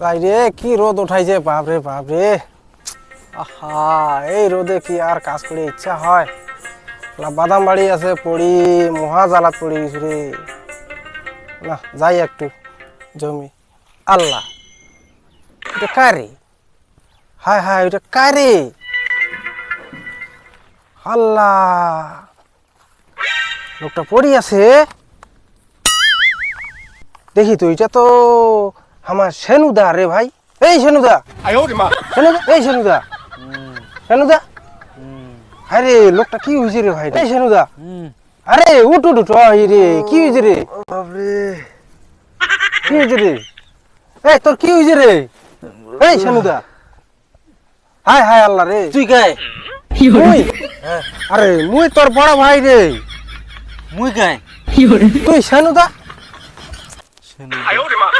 রে, কি রোদ উঠাইছে, বাপরে বাপরে। আহা, এই রোদে কি আর কাজ করে ইচ্ছা হয়? বাদাম বাড়ি আছে, পড়ি মহা জ্বালাত পড়ি রে। না, যাই একটু, জমি। আল্লাহ, এটা কারে? হায় হায় ওটা কারে? আল্লাহ, লোকটা পড়ি আছে? দেখি তো, এটা তো আমার সেনুদা রে ভাই। এই সেনুদা এই সেনুদা সেনুদা আরে লোকটা কি হয়েছে রে ভাই? এই সেনুদা আরে উঠ উঠ উঠ। রে কি হয়েছে রে? কি হয়েছে রে? এই তোর কি হয়েছে রে? এই সেনুদা হায় হায় আল্লাহ রে। তুই কে হ্যাঁ। আরে মুই তোর বড় ভাই রে। মুই কে তুই সেনুদা সেনুদা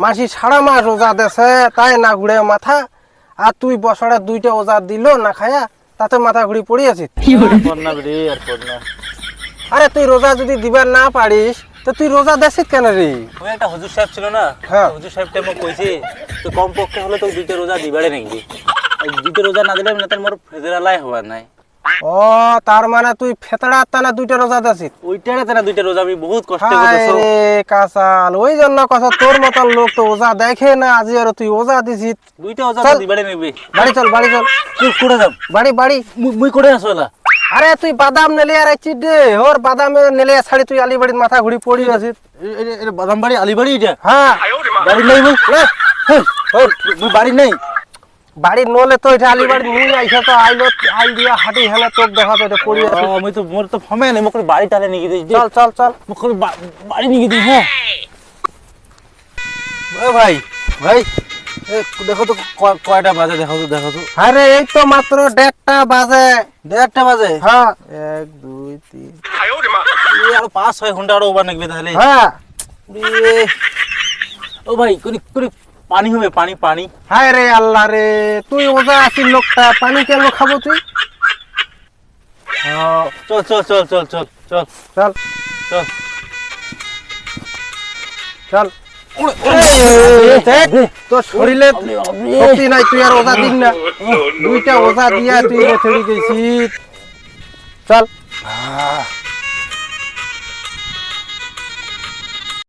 মাসি সারা মাস রোজা দেছে তাই না ঘুরে মাথা? আর তুই বছরে দুইটা ওজা দিল না খায়া তাতে মাথা ঘুরি পড়ি আছিস আর তুই রোজা যদি দিবার না পারিস তো তুই রোজা দেছিস কেন রে? ওই একটা হুজুর সাহেব ছিল না? হ্যাঁ। হুজুর সাহেবটা মোক কইছে তো কম পক্ষে হলে তো দুইটা রোজা দিবারে নাকি? দুইটা রোজা না দিলে না তার মোর ফেজরালাই হওয়ার নাই। ও তার মানে তুই ফেতড়া টানা দুইটা রোজা আছিস ওইটারে টানা দুইটা রোজা আমি বহুত কষ্ট করতেছি আরে কাসাল ওই জন্য কথা তোর মতন লোক তো ওজা দেখে না আজি আর তুই ওজা দিছিস। দুইটা ওজা তো দিবাড়ে নেবে। বাড়ি চল বাড়ি চল। তুই কোড়ে যাব বাড়ি বাড়ি। মুই কোড়ে আসলা আরে তুই বাদাম নেলে আর আছিস রে ওর বাদাম নেলে ছাড়ি তুই আলিবাড়ির মাথা ঘুরি পড়ি আছিস। বাদাম বাড়ি আলিবাড়ি এটা? হ্যাঁ। বাড়ি নাই মুই? হ্যাঁ, বাড়ি নাই। বাড়ির নলে তো এটা আলিবার নুই আইসা তো আইলো আইল দিয়া হাঁটি হেলা তোক দেখা তো এটা পড়ি আছে। আমি তো মোর তো ফমে নাই মোর বাড়ি তালে নিয়ে দিই চল চল চল। মোর বাড়ি নিয়ে দিই হ্যাঁ। ভাই ভাই দেখো তো কয়টা বাজে দেখো তো দেখো তো। আরে এই তো মাত্র দেড়টা বাজে। দেড়টা বাজে? হ্যাঁ। এক দুই তিন। আর পাঁচ ছয় ঘণ্টা আরও ওভার লাগবে তাহলে। হ্যাঁ। ও ভাই করে করে। পানি হবে পানি পানি। হায় রে আল্লাহ রে তুই ওজা আছিস লোকটা পানি কেন খাব তুই? চল চল চল চল চল চল। চল। চল। চল। তোর শরীরে। শক্তি নাই তুই আর ওজা দিন না। দুইটা ওজা দিয়া তুই রেথেড়ি গেছিস। চল।